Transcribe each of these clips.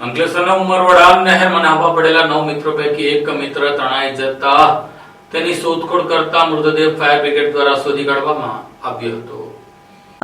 અંકલેશ્વરના ઉમરવડા નહેરમાં નાહવા પડેલા નવ મિત્રો પૈકી એક મિત્ર તણાઈ જતા તેની શોધખોળ કરતા મૃતદેહ ફાયર બ્રિગેડ દ્વારા શોધી કાઢવામાં આવ્યો હતો.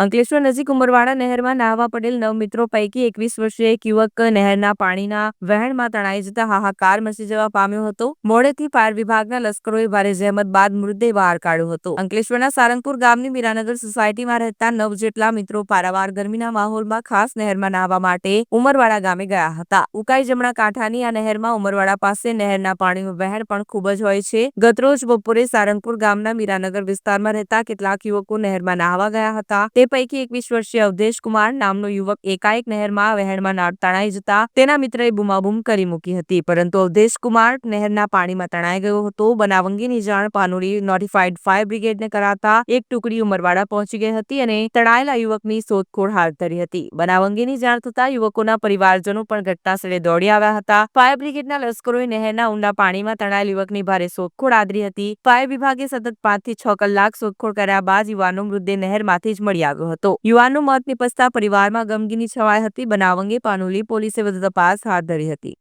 અંકલેશ્વર નજીક ઉમરવાડા નહેરમાં નાહવા પડેલ નવ મિત્રો પૈકી એકવીસ વર્ષીય એક યુવક નહેરના પાણીના વહેણમાં તણાઈ જતા હાહાકાર મચી જવા પામ્યો હતો. મોડેથી ફાયર વિભાગના લશ્કરોએ ભારે જહેમત બાદ મૃતદેહ બહાર કાઢ્યો હતો. અંકલેશ્વરના સારંગપુર ગામની મીરાનગર સોસાયટીમાં રહેતા નવ જેટલા મિત્રો પારાવાર ગરમીના માહોલમાં ખાસ નહેરમાં નાહવા માટે ઉમરવાડા ગામે ગયા હતા. ઉકાઈ જમણા કાંઠાની આ નહેરમાં ઉમરવાડા પાસે નહેરના પાણીનું વહેણ પણ ખૂબ જ હોય છે. ગતરોજ બપોરે સારંગપુર ગામના મીરાનગર વિસ્તારમાં રહેતા કેટલાક યુવકો નહેરમાં નાહવા ગયા હતા. તે પૈકી એકવીસ વર્ષીય અવધેશ કુમાર નામનો યુવક એકાએક નહેરમાં વહેણમાં તણાઈ જતા તેના મિત્રએ બૂમાબૂમ કરી મૂકી હતી. પરંતુ અવધેશ કુમાર નહેરના પાણીમાં તણાઈ ગયો હતો. બનાવ અંગેની જાણ પાનુરી નોટિફાઈડ ફાયર બ્રિગેડને કરાતા એક ટુકડી ઉમરવાડા પહોંચી ગઈ હતી અને તણાયેલા યુવકની શોધખોળ હાથ ધરી હતી. બનાવ અંગેની જાણ થતા યુવકોના પરિવારજનો પણ ઘટનાસ્થળે દોડી આવ્યા હતા. ફાયર બ્રિગેડના લશ્કરોએ નહેરના ઊંડા પાણીમાં તણાયેલ યુવકની ભારે શોધખોળ આદરી હતી. ફાયર વિભાગે સતત પાંચથી છ કલાક શોધખોળ કર્યા બાદ યુવાનો મૃતદેહ નહેરમાંથી જ મળી આવ્યો. હતો યુવાનનું મોત નિપજતા પરિવારમાં ગમગીની છવાઈ હતી બનાવ અંગે પાનોલી પોલીસે વધુ તપાસ હાથ ધરી હતી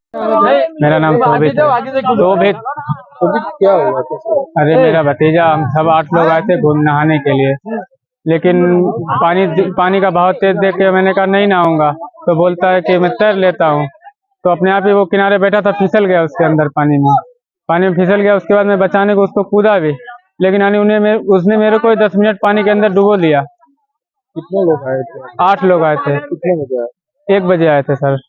मेरा नाम शोभित है शोभित शोभित क्या हुआ कैसे अरे मेरा भतीजा हम सब आठ लोग आए थे घूम नहाने के लिए लेकिन पानी पानी का बहाव तेज देख के मैंने कहा नहीं नहाऊंगा तो बोलता है कि मैं तैर लेता हूँ तो अपने आप ही वो किनारे बैठा था फिसल गया उसके अंदर पानी में पानी में फिसल गया उसके बाद मैं बचाने को उसको कूदा भी लेकिन यानी उन्हें मेरे- उसने मेरे को दस मिनट पानी के अंदर डुबो दिया कितने लोग आए थे आठ लोग आए थे कितने बजे आए एक बजे आए थे सर